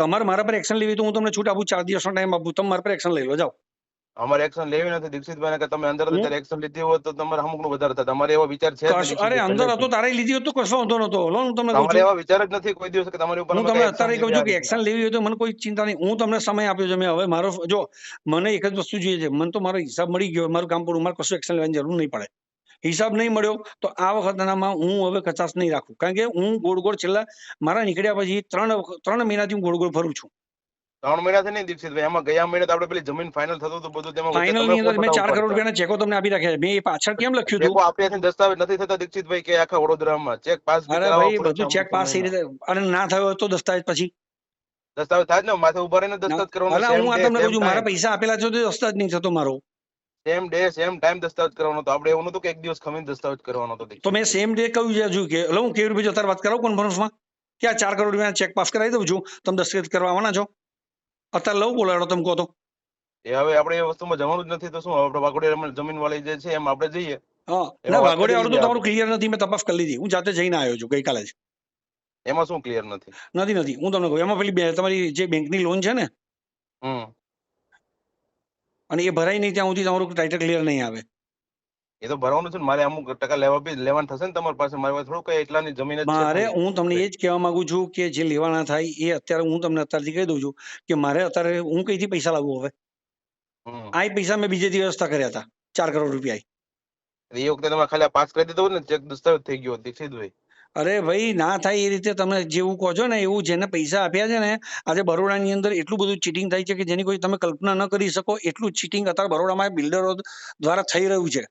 તમારે મારા પર એક્શન લેવી તો હું તમને છૂટ આપું ચાર દિવસનો ટાઈમ આપું. તમે મારા પર એક્શન લઈ લો જાઓ. અમારે એક્શન લેવી નથી દીક્ષિતભાઈ કે તમે અંદર અત્યારે એક્શન લીધી હોત તો તમારે અમુકનું વધારે થતા અમારે એવો વિચાર છે અરે અંદર હતો તારે લીધી હોત તો કશો વાંધો નતો લો હું તમને તમારે એવા વિચાર જ નથી કોઈ દિવસ કે તમારી ઉપર હું તમને અત્યારે કહું છું કે એક્શન લેવી હોય તો મને કોઈ ચિંતા નહીં. હું તમને સમય આપ્યો છે મેં હવે મારો જો મને એક જ વસ્તુ જોઈએ છે. મને તો મારો હિસાબ મળી ગયો મારું કામ પૂરું મારે કશું એક્શન લેવાની જરૂર નહીં પડે. હિસાબ નહીં મળ્યો તો આ વખતનામાં હું હવે કચાશ નહીં રાખું. કારણ કે હું ગોળ ગોળ છેલ્લા મારા નીકળ્યા પછી ત્રણ ત્રણ મહિનાથી હું ગોળ ગોળ ફરું છું. ત્રણ મહિનાથી નહીં દીક્ષિતભાઈ એમાં ગયા મહિને તો આપણે પેલી જમીન ફાઇનલ થતું હતું બધું તેમાં ફાઇનલની અંદર મેં ચાર કરોડ? રૂપિયાના ચેકો તમને આપી રાખ્યા છે. મેં એ પાછળ કેમ લખ્યું હતું? હાથે દસ્તાવેજ નથી થતા દીક્ષિતભાઈ કે આખા વડોદરામાં. ચેક પાસ અરે ભાઈ બધું ચેક પાસ થઈ રીતે. અને ના થયો તો દસ્તાવેજ પછી. દસ્તાવેજ થાય ને માથે ઊભા રહીને દસ્તાવેજ કરવાનો હું આ તમને કહું છું મારા પૈસા આપેલા છે તો દસ્તાવેજ નહીં થતો મારો. સેમ ડે સેમ ટાઈમ દસ્તાવેજ કરવાનો હતો. આપણે એવું નતું કે એક દિવસ ખમીને દસ્તાવેજ કરવાનો હતો. તો મેં સેમ ડે કહ્યું છે હજુ કે એટલે હું કેવી રૂપિયા અત્યારે વાત કરાવું કોન્ફરન્સમાં કે આ ચાર કરોડ રૂપિયા ચેક પાસ કરાવી દઉં છું? તમે દસ્તાવેજ કરવા આવવાના છો? અત્યારે લઉં બોલાડો તમે કહો તો. એ હવે આપણે એ વસ્તુમાં જવાનું જ નથી તો શું? આપણે વાઘોડિયા જમીન વાળી જે છે એમ આપણે જઈએ. હા ના વાઘોડિયા વાળું તો તમારું ક્લિયર નથી મેં તપાસ કરી લીધી. હું જાતે જઈને આવ્યો છું ગઈકાલે જ. એમાં શું ક્લિયર નથી? નથી નથી. હું તમને કહું એમાં પેલી બે- તમારી જે બેંકની લોન છે ને હમ. અને એ ભરાય નહીં ત્યાં સુધી તમારું ટાઇટલ ક્લિયર નહીં આવે. એ તો ભરવાનું છે ને મારે અમુક ટકા લેવા બી લેવાનું થશે ને તમારી પાસે મારી પાસે થોડું કઈ એટલાની જમીન મારે હું તમને એ જ કહેવા માંગુ છું કે જે લેવાના થાય એ અત્યારે હું તમને અત્યારથી કહી દઉં છું કે મારે અત્યારે હું કઈથી પૈસા લાવું હવે? આ પૈસા મેં બીજેથી વ્યવસ્થા કર્યા હતા ચાર કરોડ રૂપિયા એ વખતે તમે ખાલી પાસ કરી દીધો ને ચેક દસ્તાવેજ થઈ ગયો દીક્ષિતભાઈ. અરે ભાઈ, ના થાય એ રીતે તમે જેવું કહો છો ને, એવું જેને પૈસા આપ્યા છે ને, આજે બરોડાની અંદર એટલું બધું ચીટિંગ થાય છે કે જેની કોઈ તમે કલ્પના ન કરી શકો, એટલું ચીટિંગ અત્યારે બરોડામાં બિલ્ડરો દ્વારા થઈ રહ્યું છે.